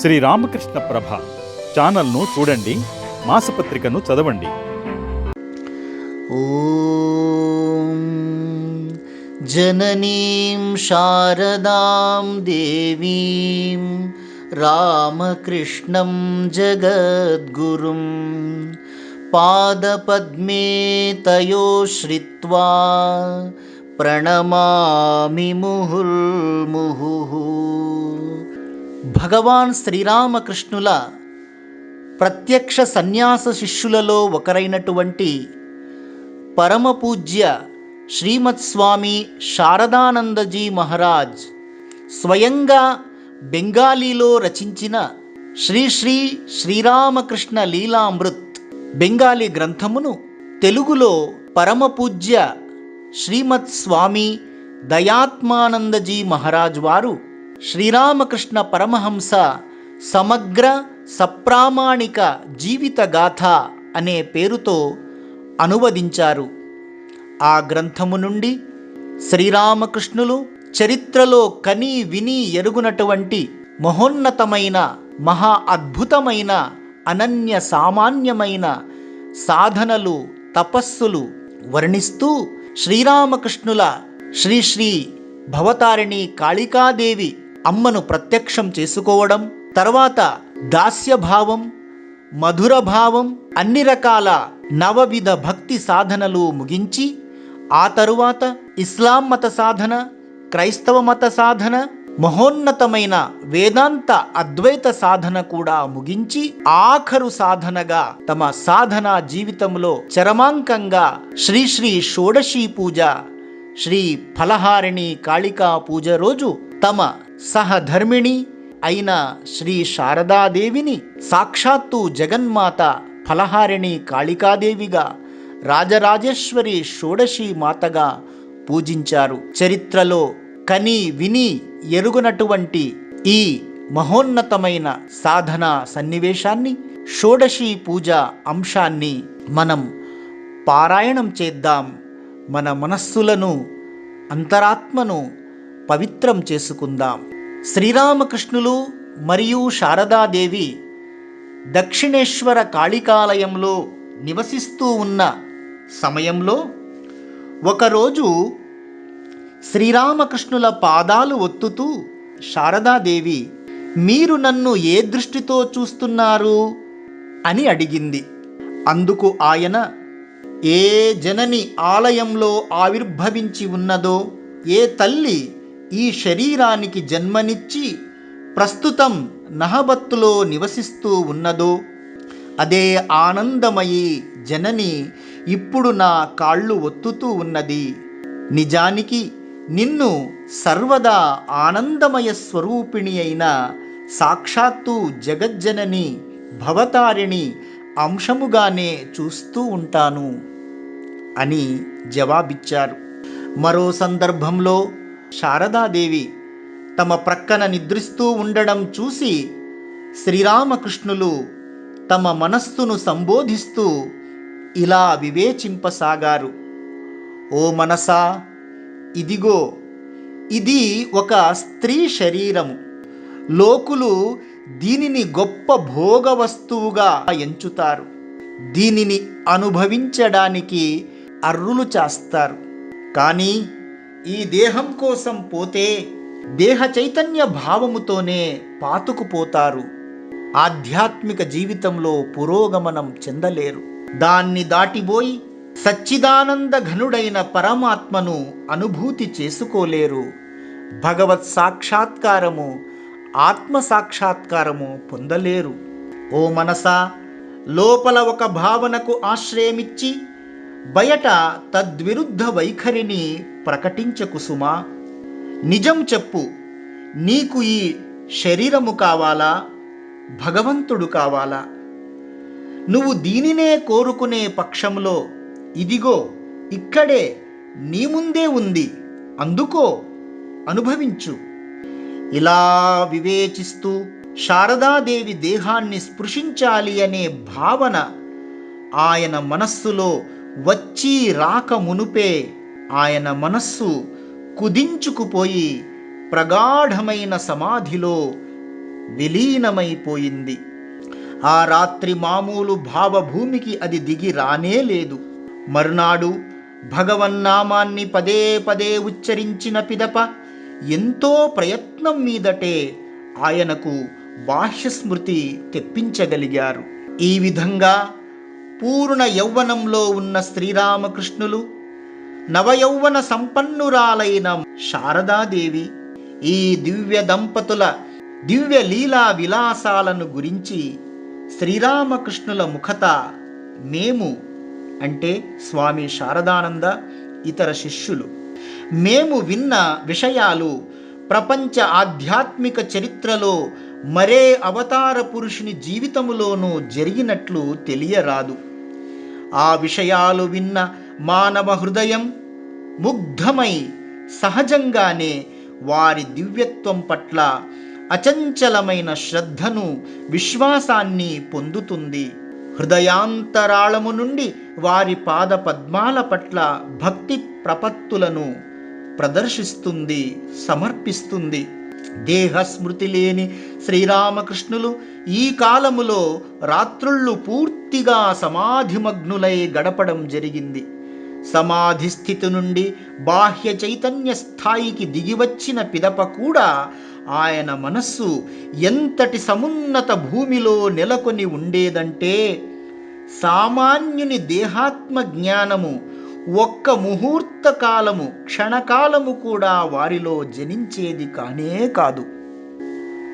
శ్రీ రామకృష్ణ ప్రభ ఛానల్ను చూడండి మాసపత్రికను చదవండి ॐ जननीं शारदां देवीं रामकृष्णं जगद्गुरुं पादपद्मे तयो श्रित्वा ప్రణమామి ముహుర్ముహుః భగవాన్ శ్రీరామకృష్ణుల ప్రత్యక్ష సన్యాస శిష్యులలో ఒకరైనటువంటి పరమపూజ్య శ్రీమత్స్వామి శారదానందజీ మహారాజ్ స్వయంగా బెంగాలీలో రచించిన శ్రీ శ్రీ శ్రీరామకృష్ణ లీలామృత్ బెంగాలీ గ్రంథమును తెలుగులో పరమపూజ్య శ్రీమత్ స్వామి దయాత్మానందజీ మహారాజ్ వారు శ్రీరామకృష్ణ పరమహంస సమగ్ర సప్రామాణిక జీవిత గాథ అనే పేరుతో అనువదించారు. ఆ గ్రంథము నుండి శ్రీరామకృష్ణులు చరిత్రలో కని విని ఎరుగునటువంటి మహోన్నతమైన మహా అద్భుతమైన అనన్య సామాన్యమైన సాధనలు తపస్సులు వర్ణిస్తూ శ్రీరామకృష్ణుల శ్రీ శ్రీ భవతారిణి కాళికాదేవి అమ్మను ప్రత్యక్షం చేసుకోవడం తర్వాత దాస్యభావం మధుర భావం అన్ని రకాల నవవిధ భక్తి సాధనలు ముగించి ఆ తరువాత ఇస్లాం మత సాధన క్రైస్తవ మత సాధన మహోన్నతమైన వేదాంత అద్వైత సాధన కూడా ముగించి ఆఖరు సాధనగా తమ సాధనా జీవితంలో చరమాంకంగా శ్రీ శ్రీ షోడశీ పూజ శ్రీ ఫలహారిణి కాళికా పూజ రోజు తమ సహధర్మిణి అయిన శ్రీ శారదాదేవిని సాక్షాత్తు జగన్మాత ఫలహారిణి కాళికాదేవిగా రాజరాజేశ్వరి షోడశి మాతగా పూజించారు. చరిత్రలో కని విని ఎరుగునటువంటి ఈ మహోన్నతమైన సాధన సన్నివేశాన్ని షోడశి పూజ అంశాన్ని మనం పారాయణం చేద్దాం. మన మనస్సులను అంతరాత్మను పవిత్రం చేసుకుందాం. శ్రీరామకృష్ణులు మరియు శారదాదేవి దక్షిణేశ్వర కాళికాలయంలో నివసిస్తూ ఉన్న సమయంలో ఒకరోజు శ్రీరామకృష్ణుల పాదాలు ఒత్తుతూ శారదాదేవి మీరు నన్ను ఏ దృష్టితో చూస్తున్నారు? అని అడిగింది. అందుకు ఆయన ఏ జనని ఆలయంలో ఆవిర్భవించి ఉన్నదో ఏ తల్లి ఈ శరీరానికి జన్మనిచ్చి ప్రస్తుతం నహబత్తులో నివసిస్తూ ఉన్నదో అదే ఆనందమయి జనని ఇప్పుడు నా కాళ్ళు ఒత్తుతూ ఉన్నది. నిజానికి నిన్ను సర్వదా ఆనందమయ స్వరూపిణి అయిన సాక్షాత్తు జగజ్జనని భవతారిణి అంశముగానే చూస్తూ ఉంటాను అని జవాబిచ్చారు. మరో సందర్భంలో శారదాదేవి తమ ప్రక్కన నిద్రిస్తూ ఉండడం చూసి శ్రీరామకృష్ణులు తమ మనస్సును సంబోధిస్తూ ఇలా వివేచింపసాగారు. ఓ మనసా ఇదిగో ఇది ఒక స్త్రీ శరీరము. లోకులు దీనిని గొప్ప భోగ వస్తువుగా ఎంచుతారు. దీనిని అనుభవించడానికి అర్రులు చేస్తారు. కానీ ఈ దేహం కోసం పోతే దేహ చైతన్య భావముతోనే పాతుకుపోతారు. ఆధ్యాత్మిక జీవితంలో పురోగమనం చెందలేరు. దాన్ని దాటిపోయి సచ్చిదానంద ఘనుడైన పరమాత్మను అనుభూతి చేసుకోలేరు. భగవత్ సాక్షాత్కారము ఆత్మ సాక్షాత్కారము పొందలేరు. ఓ మనసా లోపల ఒక భావనకు ఆశ్రయమిచ్చి బయట తద్విరుద్ధ వైఖరిని ప్రకటించకు సుమా. నిజం చెప్పు నీకు ఈ శరీరము కావాలా? భగవంతుడు కావాలా? నువ్వు దీనినే కోరుకునే పక్షంలో ఇదిగో ఇక్కడే నీ ముందే ఉంది అందుకో అనుభవించు. ఇలా వివేచిస్తూ శారదాదేవి దేహాన్ని స్పృశించాలి అనే భావన ఆయన మనస్సులో వచ్చి రాక మునుపే ఆయన మనస్సు కుదించుకుపోయి ప్రగాఢమైన సమాధిలో విలీనమైపోయింది. ఆ రాత్రి మామూలు భావభూమికి అది దిగి రానే లేదు. మరునాడు భగవన్నామాన్ని పదే పదే ఉచ్చరించిన పిదప ఎంతో ప్రయత్నం మీదటే ఆయనకు బాహ్యస్మృతి తెప్పించగలిగారు. ఈ విధంగా పూర్ణ యౌవనంలో ఉన్న శ్రీరామకృష్ణులు నవయౌవన సంపన్నురాలైన శారదాదేవి ఈ దివ్య దంపతుల దివ్య లీలా విలాసాలను గురించి శ్రీరామకృష్ణుల ముఖత మేము అంటే స్వామి శారదానంద ఇతర శిష్యులు. మేము విన్న విషయాలు ప్రపంచ ఆధ్యాత్మిక చరిత్రలో మరే అవతార పురుషుని జీవితములోనూ జరిగినట్లు తెలియరాదు. ఆ విషయాలు విన్న మానవ హృదయం ముగ్ధమై సహజంగానే వారి దివ్యత్వం పట్ల అచంచలమైన శ్రద్ధను విశ్వాసాన్ని పొందుతుంది. హృదయాంతరాళము నుండి వారి పాద పద్మాల పట్ల భక్తి ప్రపత్తులను ప్రదర్శిస్తుంది సమర్పిస్తుంది. దేహ స్మృతి లేని శ్రీరామకృష్ణులు ఈ కాలములో రాత్రుళ్ళు పూర్తిగా సమాధిమగ్నులై గడపడం జరిగింది. సమాధి స్థితి నుండి బాహ్య చైతన్య స్థాయికి దిగివచ్చిన పిదప కూడా ఆయన మనస్సు ఎంతటి సమున్నత భూమిలో నెలకొని ఉండేదంటే సామాన్యుని దేహాత్మ జ్ఞానము ఒక్క ముహూర్త కాలము క్షణకాలము కూడా వారిలో జనించేది కానే కాదు.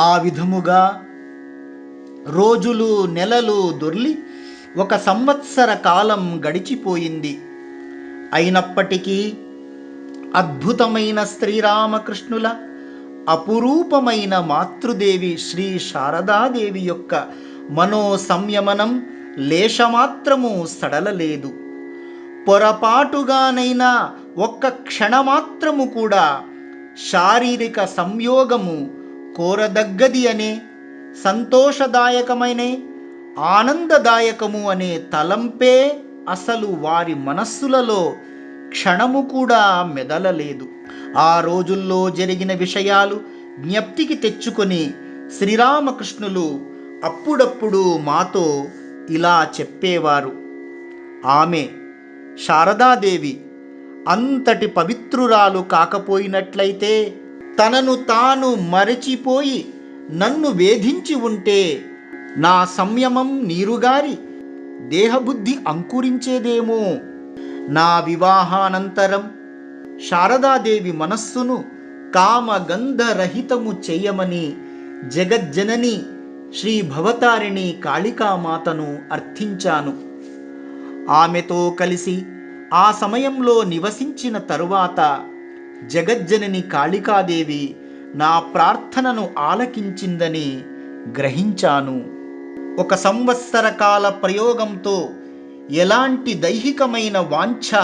ఆ విధముగా రోజులు నెలలు దొర్లి ఒక సంవత్సర కాలం గడిచిపోయింది. అయినప్పటికీ అద్భుతమైన శ్రీరామకృష్ణుల అపురూపమైన మాతృదేవి శ్రీ శారదాదేవి యొక్క మనో సంయమనం లేశమాత్రము సడలలేదు. పొరపాటుగానైనా ఒక్క క్షణమాత్రము కూడా శారీరక సంయోగము కోరదగ్గది అనే సంతోషదాయకమైన ఆనందదాయకము అనే తలంపే అసలు వారి మనస్సులలో క్షణము కూడా మెదలలేదు. ఆ రోజుల్లో జరిగిన విషయాలు జ్ఞప్తికి తెచ్చుకొని శ్రీరామకృష్ణులు అప్పుడప్పుడు మాతో ఇలా చెప్పేవారు. ఆమె శారదాదేవి అంతటి పవిత్రురాలు కాకపోయినట్లయితే తనను తాను మరచిపోయి నన్ను వేధించి ఉంటే నా సంయమం నీరుగారి దేహబుద్ధి అంకురించేదేమో. నా వివాహానంతరం శారదాదేవి మనస్సును కామగంధరహితము చేయమని జగజ్జనని శ్రీ భవతారిణి కాళికామాతను అర్థించాను. ఆమెతో కలిసి ఆ సమయంలో నివసించిన తరువాత జగజ్జనని కాళికాదేవి నా ప్రార్థనను ఆలకించిందని గ్రహించాను. ఒక సంవత్సర కాల ప్రయోగంతో ఎలాంటి దైహికమైన వాంఛ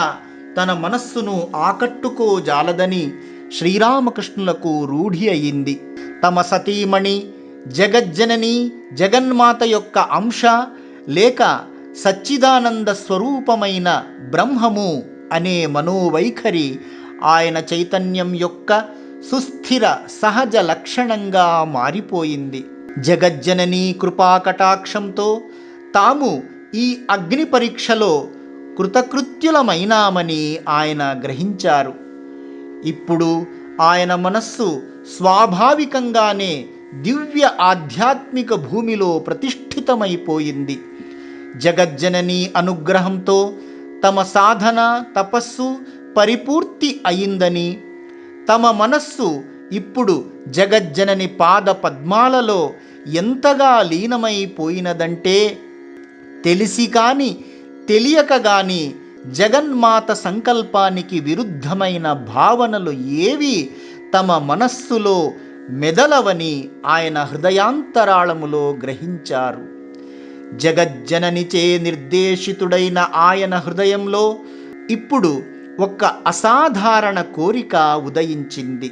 తన మనస్సును ఆకట్టుకోజాలదని శ్రీరామకృష్ణులకు రూఢి అయింది. తమ సతీమణి జగజ్జనని జగన్మాత యొక్క అంశ లేక సచ్చిదానంద స్వరూపమైన బ్రహ్మము అనే మనోవైఖరి ఆయన చైతన్యం యొక్క సుస్థిర సహజ లక్షణంగా మారిపోయింది. జగజ్జనని కృపాకటాక్షంతో తాము ఈ అగ్ని పరీక్షలో కృతకృత్యులమైనామని ఆయన గ్రహించారు. ఇప్పుడు ఆయన మనస్సు స్వాభావికంగానే దివ్య ఆధ్యాత్మిక భూమిలో ప్రతిష్ఠితమైపోయింది. జగజ్జనని అనుగ్రహంతో తమ సాధన తపస్సు పరిపూర్తి అయిందని తమ మనస్సు ఇప్పుడు జగజ్జనని పాద పద్మాలలో ఎంతగా లీనమైపోయినదంటే తెలిసి కాని తెలియక గాని జగన్మాత సంకల్పానికి విరుద్ధమైన భావనలు ఏవి తమ మనస్సులో మెదలవని ఆయన హృదయాంతరాళములో గ్రహించారు. జగజ్జననిచే నిర్దేశితుడైన ఆయన హృదయంలో ఇప్పుడు ఒక్క అసాధారణ కోరిక ఉదయించింది.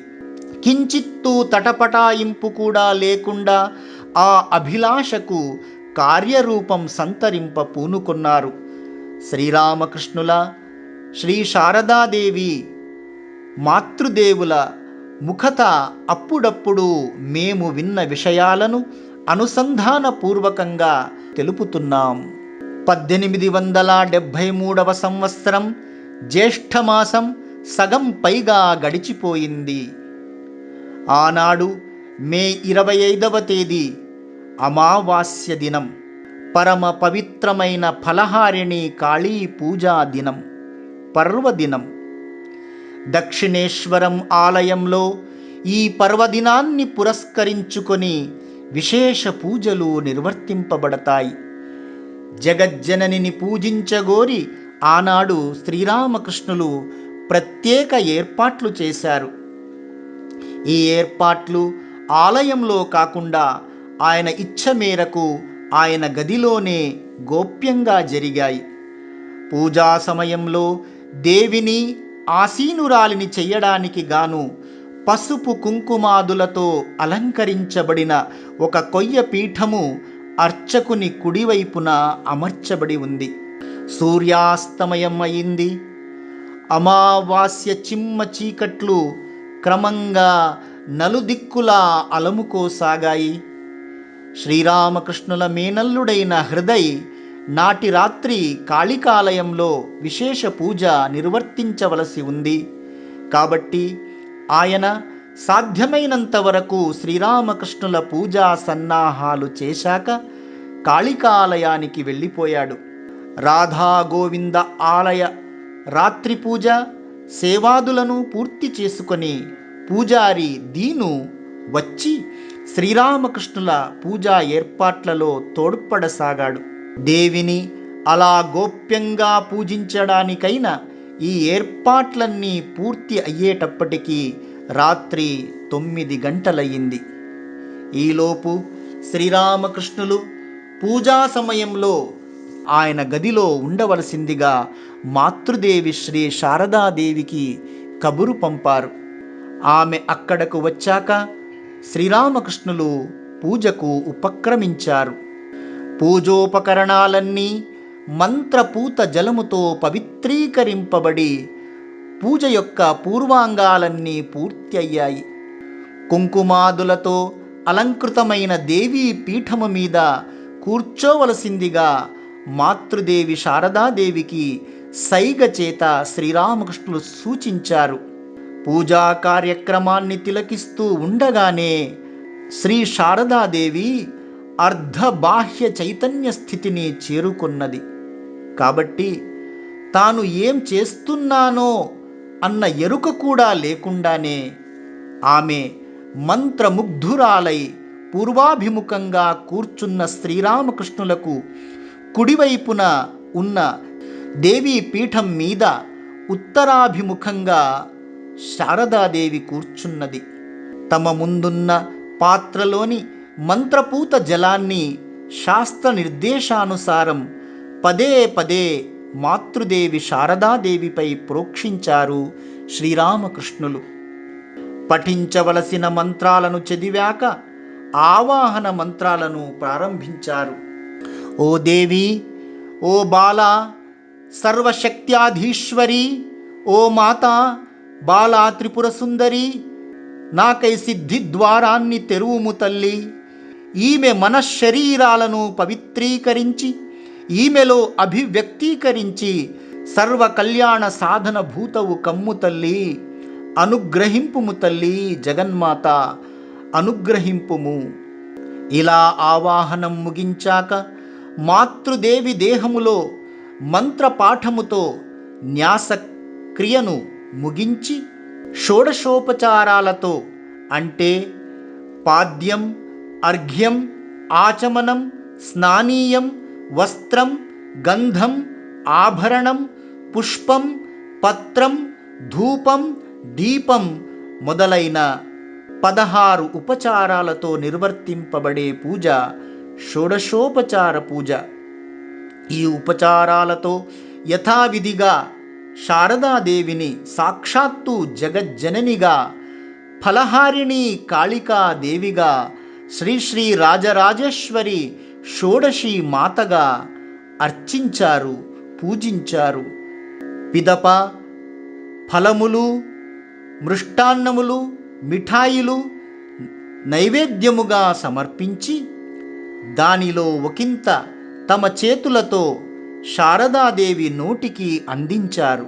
కించిత్తు తటపటాయింపు కూడా లేకుండా ఆ అభిలాషకు కార్యరూపం సంతరింప పూనుకున్నారు. శ్రీరామకృష్ణుల శ్రీ శారదాదేవి మాతృదేవుల ముఖత అప్పుడప్పుడు మేము విన్న విషయాలను అనుసంధానపూర్వకంగా తెలుపుతున్నాం. పద్దెనిమిది వందల డెబ్భై మూడవ సంవత్సరం జ్యేష్ఠమాసం సగం పైగా గడిచిపోయింది. ఆనాడు మే ఇరవై ఐదవ తేదీ అమావాస్య దినం. పరమ పవిత్రమైన ఫలహారిణి కాళీ పూజా దినం పర్వదినం దక్షిణేశ్వరం ఆలయంలో ఈ పర్వదినాన్ని పురస్కరించుకొని విశేష పూజలు నిర్వర్తింపబడతాయి. జగజ్జననిని పూజించగోరి ఆనాడు శ్రీరామకృష్ణులు ప్రత్యేక ఏర్పాట్లు చేశారు. ఈ ఏర్పాట్లు ఆలయంలో కాకుండా ఆయన ఇచ్చ మేరకు ఆయన గదిలోనే గోప్యంగా జరిగాయి. పూజా సమయంలో దేవిని ఆసీనురాలిని చెయ్యడానికి గాను పసుపు కుంకుమాదులతో అలంకరించబడిన ఒక కొయ్య పీఠము అర్చకుని కుడివైపున అమర్చబడి ఉంది. సూర్యాస్తమయం అయింది అమావాస్య చిమ్మ చీకట్లు క్రమంగా నలుదిక్కులా అలముకోసాగాయి. శ్రీరామకృష్ణుల మేనల్లుడైన హృదయ్ నాటి రాత్రి కాళికాలయంలో విశేష పూజ నిర్వర్తించవలసి ఉంది. కాబట్టి ఆయన సాధ్యమైనంత వరకు శ్రీరామకృష్ణుల పూజా సన్నాహాలు చేశాక కాళికాలయానికి వెళ్ళిపోయాడు. రాధా గోవింద ఆలయ రాత్రి పూజ సేవాదులను పూర్తి చేసుకొని పూజారి దీను వచ్చి శ్రీరామకృష్ణుల పూజా ఏర్పాట్లలో తోడ్పడసాగాడు. దేవిని అలా గోప్యంగా పూజించడానికైనా ఈ ఏర్పాట్లన్నీ పూర్తి అయ్యేటప్పటికీ రాత్రి తొమ్మిది గంటలయ్యింది. ఈలోపు శ్రీరామకృష్ణులు పూజా సమయంలో ఆయన గదిలో ఉండవలసిందిగా మాతృదేవి శ్రీ శారదాదేవికి కబురు పంపారు. ఆమె అక్కడకు వచ్చాక శ్రీరామకృష్ణులు పూజకు ఉపక్రమించారు. పూజోపకరణాలన్నీ మంత్రపూత జలముతో పవిత్రీకరింపబడి పూజ యొక్క పూర్వాంగాలన్నీ పూర్తి అయ్యాయి కుంకుమాదులతో అలంకృతమైన దేవీ పీఠము మీద కూర్చోవలసిందిగా మాతృదేవి శారదాదేవికి సైగ చేత శ్రీరామకృష్ణులు సూచించారు. పూజా కార్యక్రమాన్ని తిలకిస్తూ ఉండగానే శ్రీ శారదాదేవి అర్ధ బాహ్య చైతన్య స్థితిని చేరుకున్నది. కాబట్టి తాను ఏం చేస్తున్నానో అన్న ఎరుక కూడా లేకుండానే ఆమె మంత్రముగ్ధురాలై పూర్వాభిముఖంగా కూర్చున్న శ్రీరామకృష్ణులకు కుడివైపున ఉన్న దేవీ పీఠం మీద ఉత్తరాభిముఖంగా శారదాదేవి కూర్చున్నది. తమ ముందున్న పాత్రలోని మంత్రపూత జలాన్ని శాస్త్ర నిర్దేశానుసారం పదే పదే మాతృదేవి శారదాదేవిపై ప్రోక్షించారు శ్రీరామకృష్ణులు. పఠించవలసిన మంత్రాలను చదివాక ఆవాహన మంత్రాలను ప్రారంభించారు. ఓ దేవి ఓ బాల సర్వశక్త్యాధీశ్వరి ఓ మాత బాలా త్రిపుర సుందరి నాకై సిద్ధి ద్వారాన్ని తెరువుము తల్లి ఈమె మనశ్శరీరాలను పవిత్రీకరించి ఈమెలో అభివ్యక్తీకరించి సర్వ కళ్యాణ సాధన భూతవు కమ్ము తల్లి అనుగ్రహింపుము తల్లి జగన్మాత అనుగ్రహింపుము. ఇలా ఆవాహనం ముగించాక మాతృదేవి దేహములో మంత్రపాఠముతో న్యాసక్రియను ముగించి షోడశోపచారాలతో అంటే పాద్యం అర్ఘ్యం ఆచమనం స్నానీయం వస్త్రం గంధం ఆభరణం పుష్పం పత్రం ధూపం దీపం మొదలైన పదహారు ఉపచారాలతో నిర్వర్తింపబడే పూజ షోడశోపచార పూజ. ఈ ఉపచారాలతో యథావిధిగా శారదాదేవిని సాక్షాత్తు జగజ్జననిగా ఫలహారిణి కాళికా దేవిగా శ్రీ శ్రీ రాజరాజేశ్వరి షోడశి మాతగా అర్చించారు పూజించారు. పిదప ఫలములు మృష్టాన్నములు మిఠాయిలు నైవేద్యముగా సమర్పించి దానిలో ఒకంత తమ చేతులతో శారదాదేవి నోటికి అందించారు.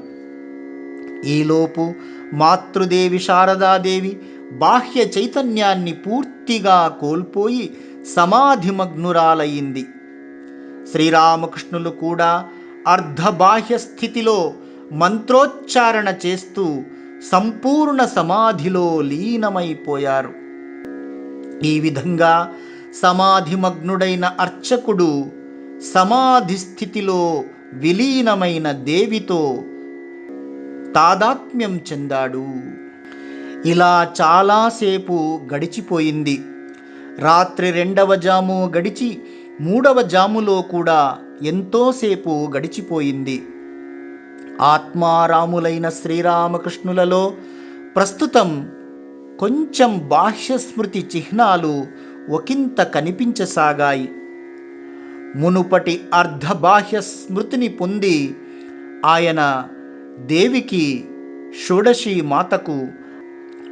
ఈలోపు మాతృదేవి శారదాదేవి బాహ్య చైతన్యాన్ని పూర్తిగా కోల్పోయి సమాధిమగ్నురాలయ్యింది. శ్రీరామకృష్ణులు కూడా అర్ధబాహ్య స్థితిలో మంత్రోచ్చారణ చేస్తూ సంపూర్ణ సమాధిలో లీనమైపోయారు. ఈ విధంగా సమాధిమగ్నుడైన అర్చకుడు సమాధి స్థితిలో విలీనమైన దేవితో తాదాత్మ్యం చెందాడు. ఇలా చాలాసేపు గడిచిపోయింది. రాత్రి రెండవ జాము గడిచి మూడవ జాములో కూడా ఎంతోసేపు గడిచిపోయింది. ఆత్మారాములైన శ్రీరామకృష్ణులలో ప్రస్తుతం కొంచెం బాహ్య స్మృతి చిహ్నాలు ఒకంత కనిపించసాగాయి. మునుపటి అర్ధబాహ్య స్మృతిని పొంది ఆయన దేవికి షోడశీ మాతకు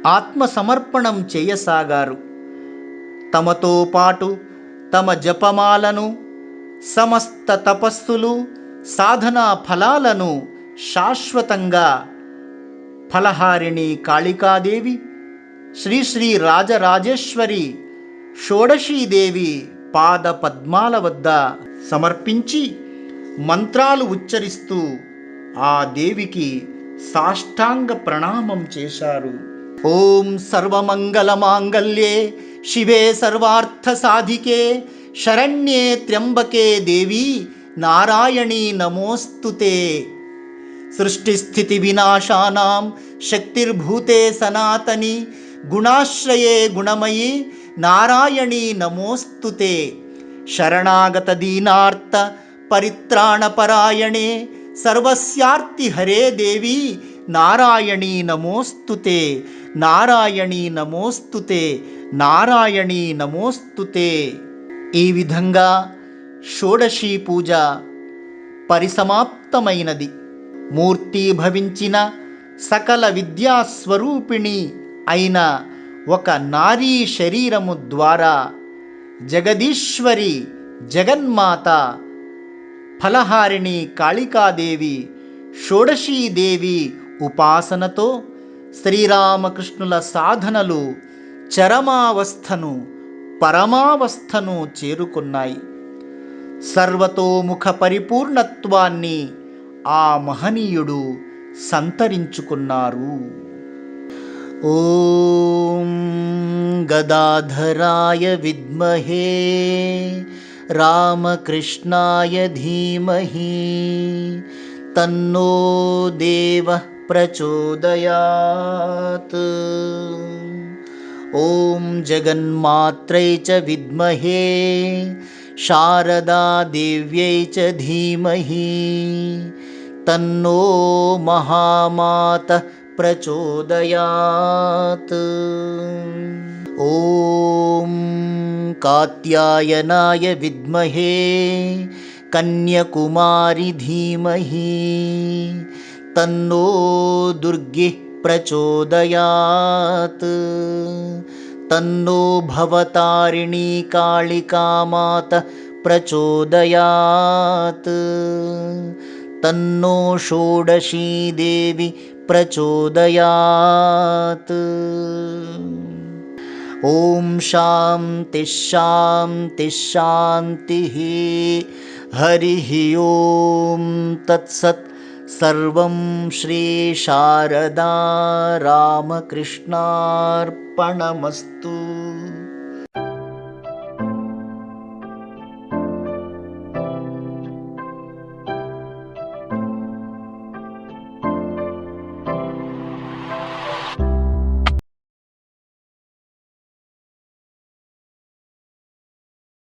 ఆత్మ సమర్పణం చేయసాగారు. తమతో పాటు తమ జపమాలను సమస్త తపస్సులు సాధనా ఫలాలను శాశ్వతంగా ఫలహారిణి కాళికాదేవి శ్రీ శ్రీ రాజరాజేశ్వరి షోడశీదేవి పాద పద్మాల వద్ద సమర్పించి మంత్రాలు ఉచ్చరిస్తూ ఆ దేవికి సాష్టాంగ ప్రణామం చేశారు. ॐ सर्वमङ्गलमाङ्गल्ये शिवे सर्वार्थसाधिके शरण्ये त्र्यम्बके देवी नारायणी नमोऽस्तु ते। सृष्टिस्थितिविनाशानां शक्तिर्भूते सनातनि गुणाश्रये गुणमयी नारायणी नमोऽस्तु ते। शरणागतदीनार्तपरित्राणपरायणे सर्वस्यार्ति हरे देवी नारायणी नमोऽस्तु ते। నారాయణీ నమోస్తుతే నారాయణీ నమోస్తుతే. ఈ విధంగా షోడశీ పూజ పరిసమాప్తమైనది. మూర్తి భవించిన సకల విద్యాస్వరూపిణి అయిన ఒక నారీ శరీరము ద్వారా జగదీశ్వరి జగన్మాత ఫలహారిణి కాళికాదేవి షోడశీదేవి ఉపాసనతో శ్రీరామకృష్ణుల సాధనలు చరమావస్థను పరమావస్థను చేరుకున్నాయి. సర్వతోముఖ పరిపూర్ణత్వాన్ని ఆ మహనీయుడు సంతరించుకున్నారు. ఓం గదాధరాయ విద్మహే రామకృష్ణాయ ధీమహి తన్నో దేవ प्रचोदयात्। ॐ जगन्मात्रै च विद्महे शारदादेव्यै च धीमहि तन्नो महामातः प्रचोदयात्। ॐ कात्यायनाय विद्महे कन्याकुमारी धीमहि तन्नो दुर्गिः प्रचोदयात्। तन्नो भवतारिणी कालिकामात प्रचोदयात्। तन्नो षोडशी देवी प्रचोदयात्। ॐ शां तिश्यां तिश्शान्तिः हरिः ॐ तत्सत् सर्वं श्रीशारदा रामकृष्णार्पणमस्तु।